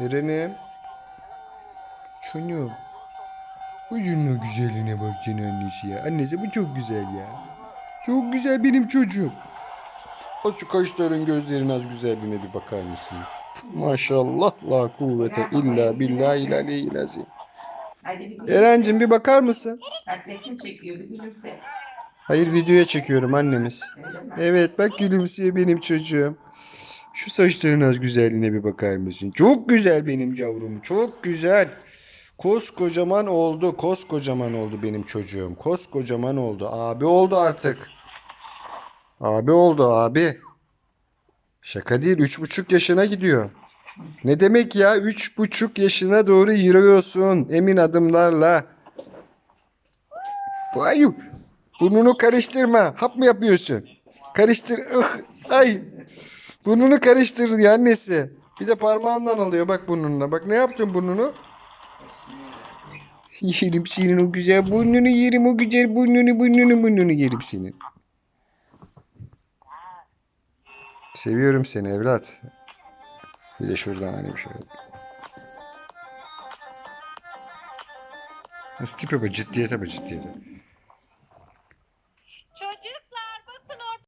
Eren'im. Çocuğum. Uyunun güzelliğine bak senin annesi ya. Annesi bu çok güzel ya. Çok güzel benim çocuğum. Az şu kaşların gözlerin az güzelliğine bir bakar mısın? Maşallah la kuvvete illa billahi ilâ lazim. Hadi bir gülümse. Eren'cim bir bakar mısın? Bak resim çekiyor bir gülümse. Hayır videoya çekiyorum annemiz. Evet bak gülümsüyor benim çocuğum. Şu saçların az güzelliğine bir bakar mısın? Çok güzel benim yavrum. Çok güzel. Koskocaman oldu. Koskocaman oldu benim çocuğum. Koskocaman oldu. Abi oldu artık. Abi oldu abi. Şaka değil. Üç buçuk yaşına gidiyor. Ne demek ya? Üç buçuk yaşına doğru yürüyorsun. Emin adımlarla. Vay. Burnunu karıştırma. Hap mı yapıyorsun? Karıştır. Ih, ay. Burnunu karıştırdı annesi. Bir de parmağından alıyor bak burnuna. Bak ne yaptın burnunu? Yerim senin o güzel burnunu yerim o güzel burnunu burnunu burnunu yerim senin. Seviyorum seni evlat. Bir de şuradan hani bir şey. Üstü yapı ciddiyete bu ciddiyete. Çocuklar.